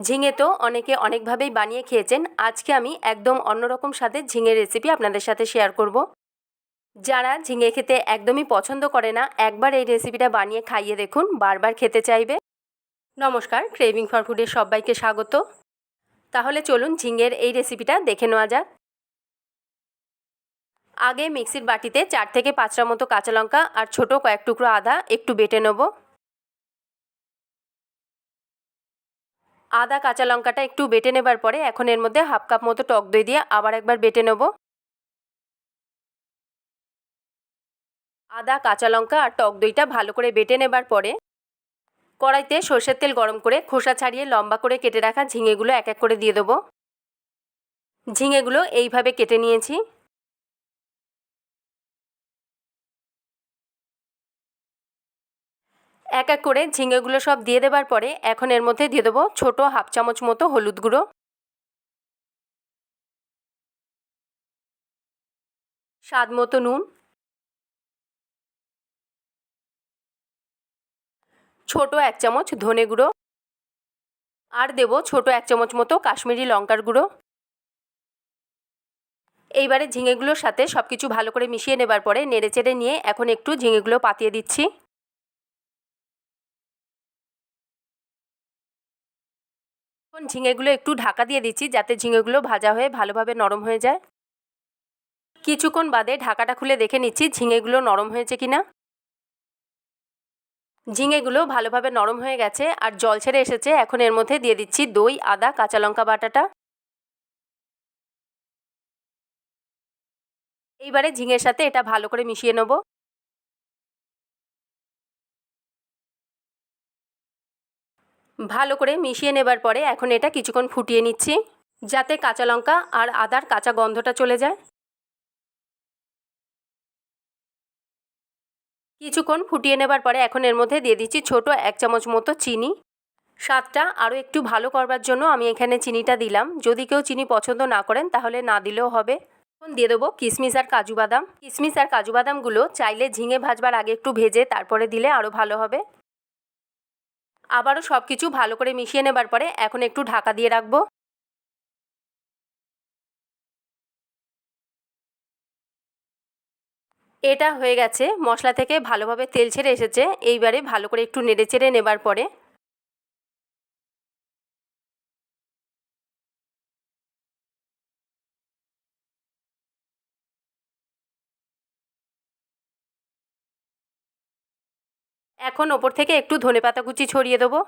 ঝিঙে তো অনেকে অনেকভাবেই বানিয়ে খেয়েছেন। আজকে আমি একদম অন্যরকম স্বাদের ঝিঙের রেসিপি আপনাদের সাথে শেয়ার করব। যারা ঝিঙে খেতে একদমই পছন্দ করে না, একবার এই রেসিপিটা বানিয়ে খাইয়ে দেখুন, বারবার খেতে চাইবে। নমস্কার ক্রেভিং ফর ফুডের সবাইকে স্বাগত। তাহলে চলুন ঝিঙের এই রেসিপিটা দেখে নেওয়া যাক। আগে মিক্সির বাটিতে চার থেকে পাঁচটা মতো কাঁচা লঙ্কা আর ছোটো কয়েক টুকরো আদা একটু বেটে নেব। আদা, কাঁচা লঙ্কাটা একটু বেটে নেবার পরে এখন এর মধ্যে হাফ কাপ মতো টক দই দিয়ে আবার একবার বেটে নেব। আদা, কাঁচা লঙ্কা আর টক দইটা ভালো করে বেটে নেবার পরে কড়াইতে সর্ষের তেল গরম করে খোসা ছাড়িয়ে লম্বা করে কেটে রাখা ঝিঙেগুলো এক এক করে দিয়ে দেবো। ঝিঙেগুলো এইভাবে কেটে নিয়েছি। এক এক করে ঝিঙেগুলো সব দিয়ে দেবার পরে এখন এর মধ্যে দিয়ে দেবো ছোটো হাফ চামচ মতো হলুদ গুঁড়ো। স্বাদ মতো নুন। ছোটো এক চামচ ধনে গুঁড়ো। আর দেবো ছোটো এক চামচ মতো কাশ্মীরি লঙ্কার গুঁড়ো। এইবারে ঝিঙেগুলোর সাথে সব কিছু ভালো করে মিশিয়ে নেবার পরে নেড়ে চেড়ে নিয়ে এখন একটু ঝিঙেগুলো পাতিয়ে দিচ্ছি। এখন ঝিঙেগুলো একটু ঢাকা দিয়ে দিচ্ছি যাতে ঝিঙেগুলো ভাজা হয়ে ভালোভাবে নরম হয়ে যায়। কিছুক্ষণ বাদে ঢাকাটা খুলে দেখে নিচ্ছি ঝিঙেগুলো নরম হয়েছে কিনা। ঝিঙেগুলো ভালোভাবে নরম হয়ে গেছে আর জল ছেড়ে এসেছে। এখন এর মধ্যে দিয়ে দিচ্ছি দই, আদা, কাঁচা লঙ্কা বাটাটা। এইবারে ঝিঙের সাথে এটা ভালো করে মিশিয়ে নেব। ভালো করে মিশিয়ে নেবার পরে এখন এটা কিছুক্ষণ ফুটিয়ে নিচ্ছি, যাতে কাঁচা লঙ্কা আর আদার কাঁচা গন্ধটা চলে যায়। কিছুক্ষণ ফুটিয়ে নেবার পরে এখন এর মধ্যে দিয়ে দিচ্ছি ছোট এক চামচ মতো চিনি। স্বাদটা আরও একটু ভালো করবার জন্য আমি এখানে চিনিটা দিলাম। যদি কেউ চিনি পছন্দ না করেন, তাহলে না দিলেও হবে। এখন দিয়ে দেবো কিশমিশ আর কাজু বাদাম। কিশমিশ আর কাজু বাদামগুলো চাইলে ঝিঙে ভাজবার আগে একটু ভেজে তারপরে দিলে আরও ভালো হবে। আবারও সব কিছু ভালো করে মিশিয়ে নেবার পরে এখন একটু ঢাকা দিয়ে রাখব। এটা হয়ে গেছে, মশলা থেকে ভালোভাবে তেল ছেড়ে এসেছে, এইবারে ভালো করে একটু নেড়ে চেড়ে নেবার পরে। এখন ওপর থেকে একটু ধনে পাতা কুচি ছড়িয়ে দেবো।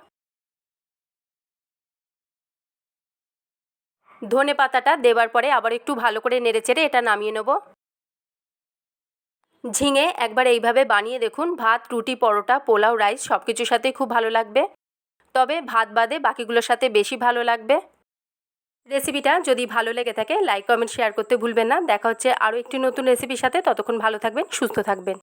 ধনে পাতাটা দেবার পরে আবার একটু ভালো করে নেড়েচেড়ে এটা নামিয়ে নেব। ঝিঙে একবার এইভাবে বানিয়ে দেখুন, ভাত, রুটি, পরোটা, পোলাও, রাইস সব কিছুর সাথে খুব ভালো লাগবে। তবে ভাত বাদে বাকিগুলোর সাথে বেশি ভালো লাগবে। রেসিপিটা যদি ভালো লেগে থাকে, লাইক, কমেন্ট, শেয়ার করতে ভুলবেন না। দেখা হচ্ছে আরও একটি নতুন রেসিপির সাথে। ততক্ষণ ভালো থাকবেন, সুস্থ থাকবেন।